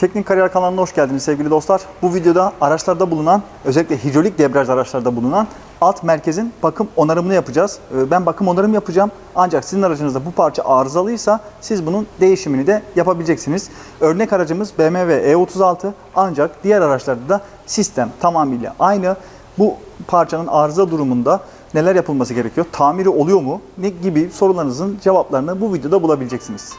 Teknik Kariyer kanalına hoş geldiniz sevgili dostlar. Bu videoda araçlarda bulunan, özellikle hidrolik debriyaj araçlarda bulunan alt merkezin bakım onarımını yapacağız. Ee, Ben bakım onarım yapacağım. Ancak sizin aracınızda bu parça arızalıysa siz bunun değişimini de yapabileceksiniz. Örnek aracımız BMW E36 ancak diğer araçlarda da sistem tamamıyla aynı. Bu parçanın arıza durumunda neler yapılması gerekiyor? Tamiri oluyor mu? Ne gibi sorularınızın cevaplarını bu videoda bulabileceksiniz.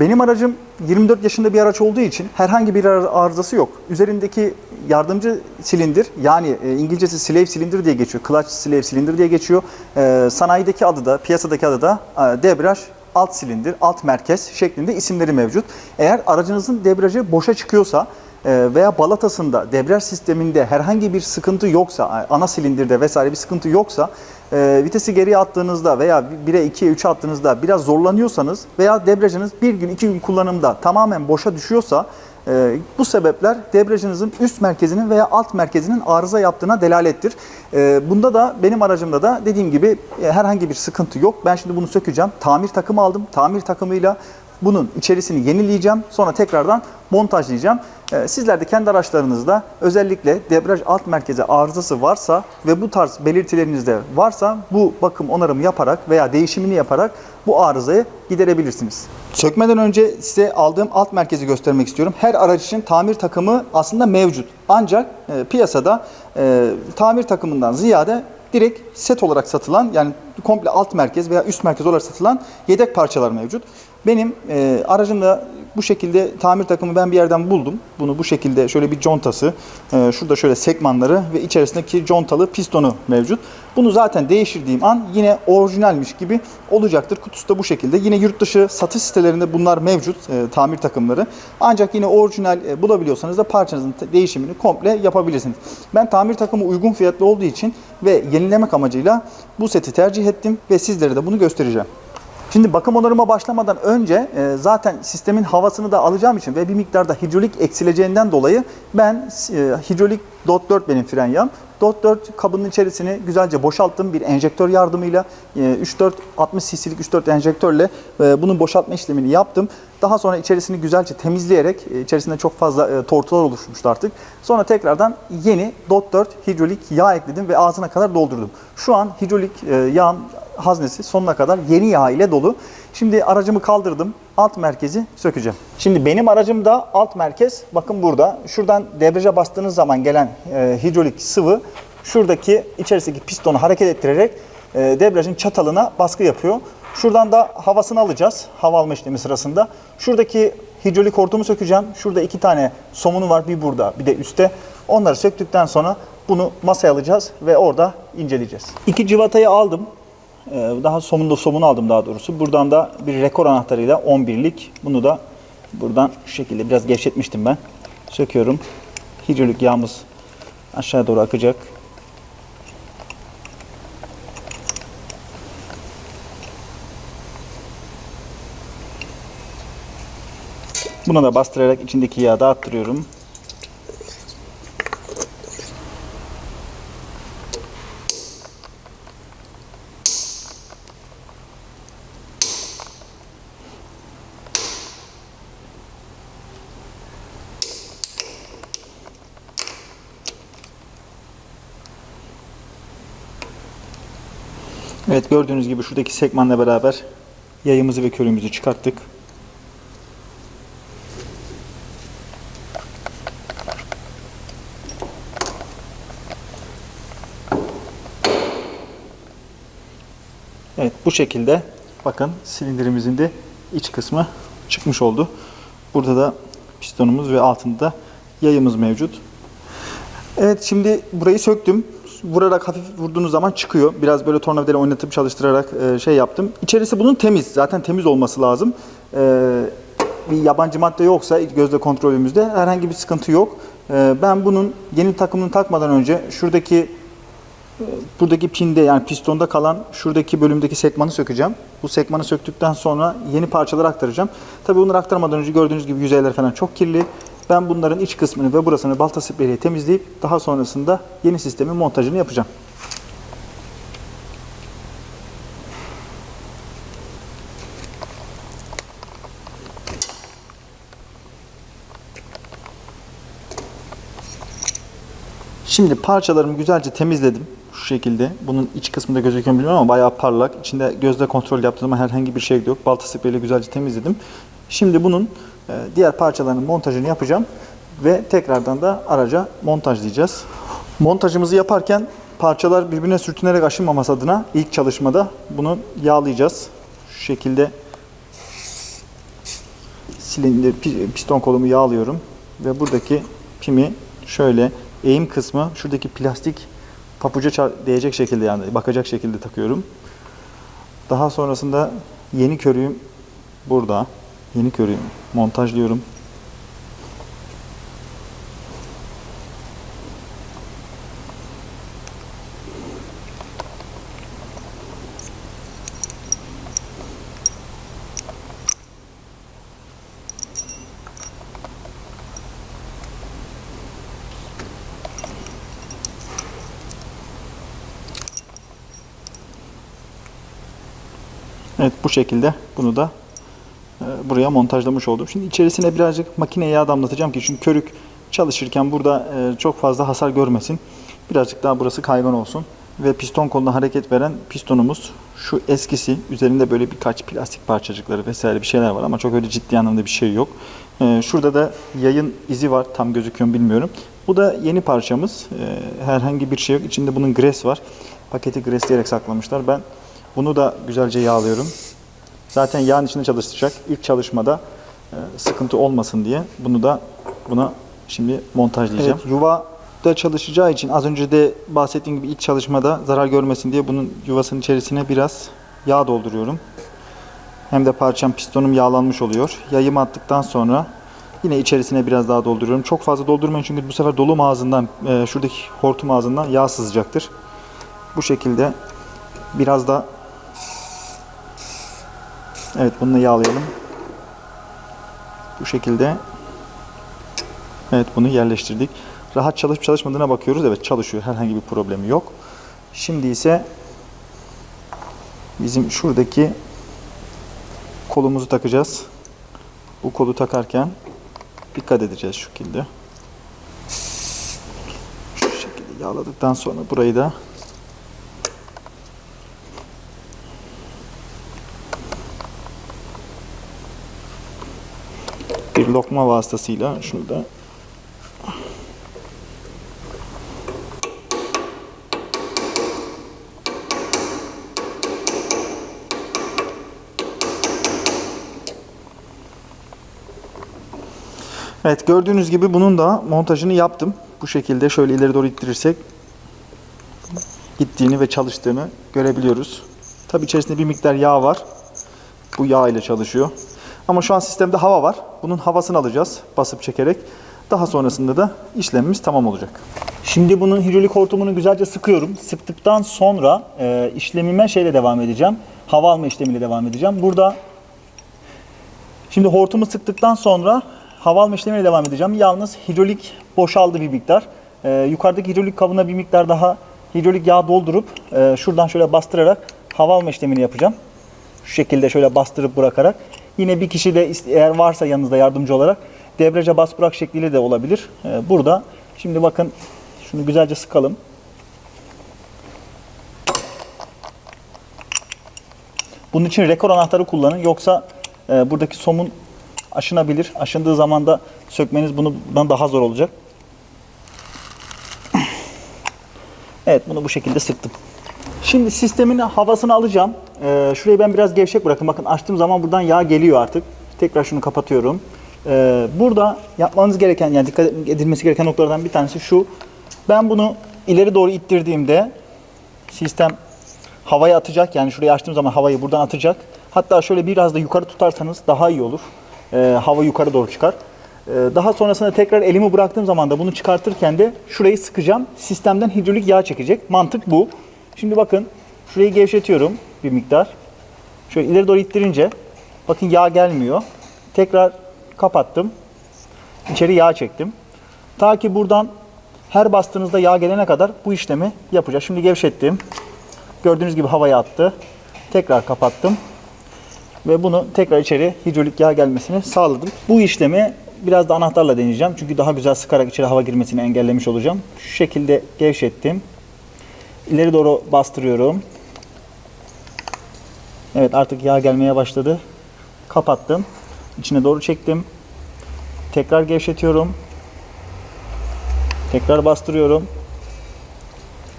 Benim aracım 24 yaşında bir araç olduğu için herhangi bir ar- arızası yok. Üzerindeki yardımcı silindir yani e, İngilizcesi slave silindir diye geçiyor. Clutch slave silindir diye geçiyor. E, sanayideki adı da, piyasadaki adı da e, debriyaj alt silindir, alt merkez şeklinde isimleri mevcut. Eğer aracınızın debriyajı boşa çıkıyorsa veya balatasında debriyaj sisteminde herhangi bir sıkıntı yoksa, ana silindirde vesaire bir sıkıntı yoksa e, vitesi geriye attığınızda veya 1'e 2'ye 3'e attığınızda biraz zorlanıyorsanız veya debriyajınız bir gün iki gün kullanımda tamamen boşa düşüyorsa e, bu sebepler debriyajınızın üst merkezinin veya alt merkezinin arıza yaptığına delalettir. E, bunda da benim aracımda da dediğim gibi e, herhangi bir sıkıntı yok. Ben şimdi bunu sökeceğim. Tamir takımı aldım. Tamir takımıyla bunun içerisini yenileyeceğim. Sonra tekrardan montajlayacağım. Ee, Sizler de kendi araçlarınızda özellikle debriyaj alt merkeze arızası varsa ve bu tarz belirtilerinizde varsa bu bakım onarımı yaparak veya değişimini yaparak bu arızayı giderebilirsiniz. Sökmeden önce size aldığım alt merkezi göstermek istiyorum. Her araç için tamir takımı aslında mevcut. Ancak e, piyasada e, tamir takımından ziyade direkt set olarak satılan yani komple alt merkez veya üst merkez olarak satılan yedek parçalar mevcut. Benim e, aracımda bu şekilde tamir takımı ben bir yerden buldum. Bunu bu şekilde şöyle bir contası, e, şurada şöyle sekmanları ve içerisindeki contalı pistonu mevcut. Bunu zaten değiştirdiğim an yine orijinalmiş gibi olacaktır. Kutusu da bu şekilde. Yine yurt dışı satış sitelerinde bunlar mevcut e, tamir takımları. Ancak yine orijinal e, bulabiliyorsanız da parçanızın değişimini komple yapabilirsiniz. Ben tamir takımı uygun fiyatlı olduğu için ve yenilemek amacıyla bu seti tercih ettim ve sizlere de bunu göstereceğim. Şimdi bakım onarıma başlamadan önce e, zaten sistemin havasını da alacağım için ve bir miktarda hidrolik eksileceğinden dolayı ben e, hidrolik DOT 4 benim fren yağım. DOT 4 kabının içerisini güzelce boşalttım bir enjektör yardımıyla. E, 3-4 60 cc'lik 3-4 enjektörle e, bunun boşaltma işlemini yaptım. Daha sonra içerisini güzelce temizleyerek e, içerisinde çok fazla e, tortular oluşmuştu artık. Sonra tekrardan yeni DOT 4 hidrolik yağ ekledim ve ağzına kadar doldurdum. Şu an hidrolik e, yağın haznesi sonuna kadar yeni yağ ile dolu. Şimdi aracımı kaldırdım. Alt merkezi sökeceğim. Şimdi benim aracımda alt merkez bakın burada. Şuradan debriyaja bastığınız zaman gelen e, hidrolik sıvı şuradaki içerisindeki pistonu hareket ettirerek e, debriyajın çatalına baskı yapıyor. Şuradan da havasını alacağız. Hava alma işlemi sırasında. Şuradaki hidrolik hortumu sökeceğim. Şurada iki tane somunu var. Bir burada bir de üstte. Onları söktükten sonra bunu masaya alacağız ve orada inceleyeceğiz. İki civatayı aldım. Ee, Daha somunda somunu aldım daha doğrusu. Buradan da bir rekor anahtarıyla 11'lik. Bunu da buradan şu şekilde biraz gevşetmiştim ben. Söküyorum. Hidrolik yağımız aşağı doğru akacak. Buna da bastırarak içindeki yağı dağıttırıyorum. Evet gördüğünüz gibi şuradaki sekmanla beraber yayımızı ve körümüzü çıkarttık. Evet bu şekilde bakın silindirimizin de iç kısmı çıkmış oldu. Burada da pistonumuz ve altında yayımız mevcut. Evet şimdi burayı söktüm. Vurarak hafif vurduğunuz zaman çıkıyor. Biraz böyle tornavidayla oynatıp çalıştırarak e, şey yaptım. İçerisi bunun temiz. Zaten temiz olması lazım. E, bir yabancı madde yoksa gözle kontrolümüzde herhangi bir sıkıntı yok. E, ben bunun yeni takımını takmadan önce şuradaki buradaki pinde yani pistonda kalan şuradaki bölümdeki sekmanı sökeceğim. Bu sekmanı söktükten sonra yeni parçaları aktaracağım. Tabii bunları aktarmadan önce gördüğünüz gibi yüzeyler falan çok kirli. Ben bunların iç kısmını ve burasını balta spreyle temizleyip daha sonrasında yeni sistemin montajını yapacağım. Şimdi parçalarımı güzelce temizledim. Şu şekilde. Bunun iç kısmında gözüküyor bilmiyorum ama bayağı parlak. İçinde gözle kontrol yaptığım herhangi bir şey yok. Balta spreyle güzelce temizledim. Şimdi bunun diğer parçalarının montajını yapacağım. Ve tekrardan da araca montajlayacağız. Montajımızı yaparken parçalar birbirine sürtünerek aşınmaması adına ilk çalışmada bunu yağlayacağız. Şu şekilde silindir, pi- piston kolumu yağlıyorum. Ve buradaki pimi şöyle eğim kısmı şuradaki plastik papuca değecek şekilde yani bakacak şekilde takıyorum. Daha sonrasında yeni körüğüm burada. Körüğüm montajlıyorum. Evet bu şekilde bunu da buraya montajlamış oldum. Şimdi içerisine birazcık makine yağı damlatacağım ki çünkü körük çalışırken burada e, çok fazla hasar görmesin. Birazcık daha burası kaygan olsun. Ve piston koluna hareket veren pistonumuz şu eskisi. Üzerinde böyle birkaç plastik parçacıkları vesaire bir şeyler var ama çok öyle ciddi anlamda bir şey yok. E, Şurada da yayın izi var. Tam gözüküyor mu bilmiyorum. Bu da yeni parçamız. E, Herhangi bir şey yok. İçinde bunun gres var. Paketi gresleyerek saklamışlar. Ben bunu da güzelce yağlıyorum. Zaten yağın içinde çalıştıracak. İlk çalışmada e, sıkıntı olmasın diye bunu da buna şimdi montajlayacağım. Evet, yuva da çalışacağı için az önce de bahsettiğim gibi ilk çalışmada zarar görmesin diye bunun yuvasının içerisine biraz yağ dolduruyorum. Hem de parçam pistonum yağlanmış oluyor. Yayımı attıktan sonra yine içerisine biraz daha dolduruyorum. Çok fazla doldurmayın çünkü bu sefer dolum ağzından, e, şuradaki hortum ağzından yağ sızacaktır. Bu şekilde biraz da Evet bunu da yağlayalım. Bu şekilde Evet bunu yerleştirdik. Rahat çalışıp çalışmadığına bakıyoruz. Evet çalışıyor. Herhangi bir problemi yok. Şimdi ise bizim şuradaki kolumuzu takacağız. Bu kolu takarken dikkat edeceğiz şu şekilde. Şu şekilde yağladıktan sonra burayı da bir lokma vasıtasıyla şunu da Evet gördüğünüz gibi bunun da montajını yaptım. Bu şekilde şöyle ileri doğru ittirirsek gittiğini ve çalıştığını görebiliyoruz. Tabi içerisinde bir miktar yağ var. Bu yağ ile çalışıyor. Ama şu an sistemde hava var. Bunun havasını alacağız basıp çekerek. Daha sonrasında da işlemimiz tamam olacak. Şimdi bunun hidrolik hortumunu güzelce sıkıyorum. Sıktıktan sonra e, işlemime şeyle devam edeceğim. Hava alma işlemiyle devam edeceğim. Burada şimdi hortumu sıktıktan sonra hava alma işlemiyle devam edeceğim. Yalnız hidrolik boşaldı bir miktar. E, yukarıdaki hidrolik kabına bir miktar daha hidrolik yağ doldurup e, şuradan şöyle bastırarak hava alma işlemini yapacağım. Şu şekilde şöyle bastırıp bırakarak. Yine bir kişi de eğer varsa yanınızda yardımcı olarak debriyaja bas bırak şekliyle de olabilir. Ee, Burada şimdi bakın şunu güzelce sıkalım. Bunun için rekor anahtarı kullanın. Yoksa e, buradaki somun aşınabilir. Aşındığı zaman da sökmeniz bundan daha zor olacak. Evet bunu bu şekilde sıktım. Şimdi sistemin havasını alacağım. Ee, şurayı ben biraz gevşek bırakın. Bakın açtığım zaman buradan yağ geliyor artık. Tekrar şunu kapatıyorum. Ee, burada yapmanız gereken yani dikkat edilmesi gereken noktalardan bir tanesi şu. Ben bunu ileri doğru ittirdiğimde sistem havaya atacak. Yani şurayı açtığım zaman havayı buradan atacak. Hatta şöyle biraz da yukarı tutarsanız daha iyi olur. Ee, hava yukarı doğru çıkar. Ee, Daha sonrasında tekrar elimi bıraktığım zaman da bunu çıkartırken de şurayı sıkacağım. Sistemden hidrolik yağ çekecek. Mantık bu. Şimdi bakın şurayı gevşetiyorum bir miktar. Şöyle ileri doğru ittirince bakın yağ gelmiyor. Tekrar kapattım. İçeri yağ çektim. Ta ki buradan her bastığınızda yağ gelene kadar bu işlemi yapacağız. Şimdi gevşettim. Gördüğünüz gibi havaya attı. Tekrar kapattım. Ve bunu tekrar içeri hidrolik yağ gelmesini sağladım. Bu işlemi biraz da anahtarla deneyeceğim. Çünkü daha güzel sıkarak içeri hava girmesini engellemiş olacağım. Şu şekilde gevşettim. İleri doğru bastırıyorum. Evet artık yağ gelmeye başladı. Kapattım. İçine doğru çektim. Tekrar gevşetiyorum. Tekrar bastırıyorum.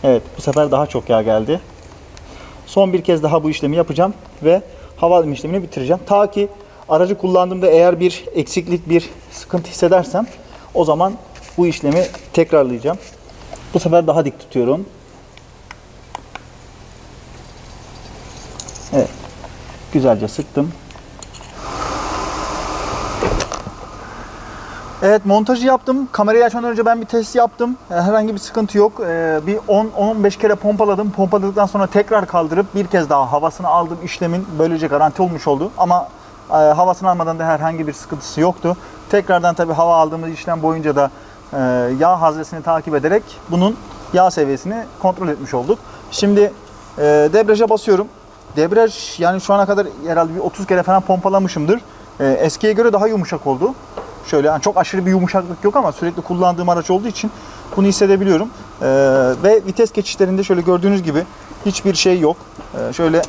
Evet bu sefer daha çok yağ geldi. Son bir kez daha bu işlemi yapacağım ve hava alım işlemini bitireceğim. Ta ki aracı kullandığımda eğer bir eksiklik, bir sıkıntı hissedersem o zaman bu işlemi tekrarlayacağım. Bu sefer daha dik tutuyorum. Güzelce sıktım. Evet montajı yaptım. Kamerayı açmadan önce ben bir test yaptım. Herhangi bir sıkıntı yok. Ee, Bir 10-15 kere pompaladım. Pompaladıktan sonra tekrar kaldırıp bir kez daha havasını aldım. İşlemin böylece garanti olmuş oldu. Ama e, havasını almadan da herhangi bir sıkıntısı yoktu. Tekrardan tabii hava aldığımız işlem boyunca da e, yağ haznesini takip ederek bunun yağ seviyesini kontrol etmiş olduk. Şimdi e, debriyaja basıyorum. Debriyaj yani şu ana kadar herhalde bir 30 kere falan pompalamışımdır. E, eskiye göre daha yumuşak oldu. Şöyle yani çok aşırı bir yumuşaklık yok ama sürekli kullandığım araç olduğu için bunu hissedebiliyorum. Ee, ve vites geçişlerinde şöyle gördüğünüz gibi hiçbir şey yok. Ee, şöyle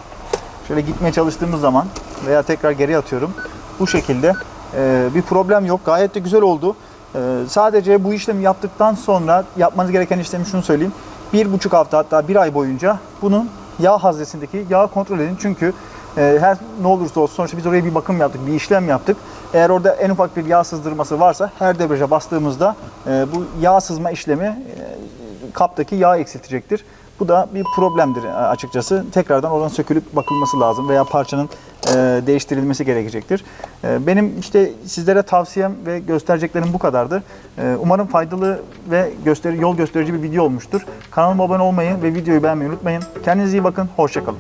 şöyle gitmeye çalıştığımız zaman veya tekrar geri atıyorum. Bu şekilde e, bir problem yok. Gayet de güzel oldu. Ee, sadece bu işlemi yaptıktan sonra yapmanız gereken işlemi şunu söyleyeyim. Bir buçuk hafta hatta bir ay boyunca bunun yağ haznesindeki yağı kontrol edin. Çünkü e, her ne olursa olsun sonuçta biz oraya bir bakım yaptık, bir işlem yaptık. Eğer orada en ufak bir yağ sızdırması varsa her debriyaja bastığımızda e, bu yağ sızma işlemi e, kaptaki yağ eksiltecektir. Bu da bir problemdir e, açıkçası. Tekrardan oradan sökülüp bakılması lazım veya parçanın e, değiştirilmesi gerekecektir. E, benim işte sizlere tavsiyem ve göstereceklerim bu kadardı. E, umarım faydalı ve gösteri, yol gösterici bir video olmuştur. Kanalıma abone olmayı ve videoyu beğenmeyi unutmayın. Kendinize iyi bakın. Hoşçakalın.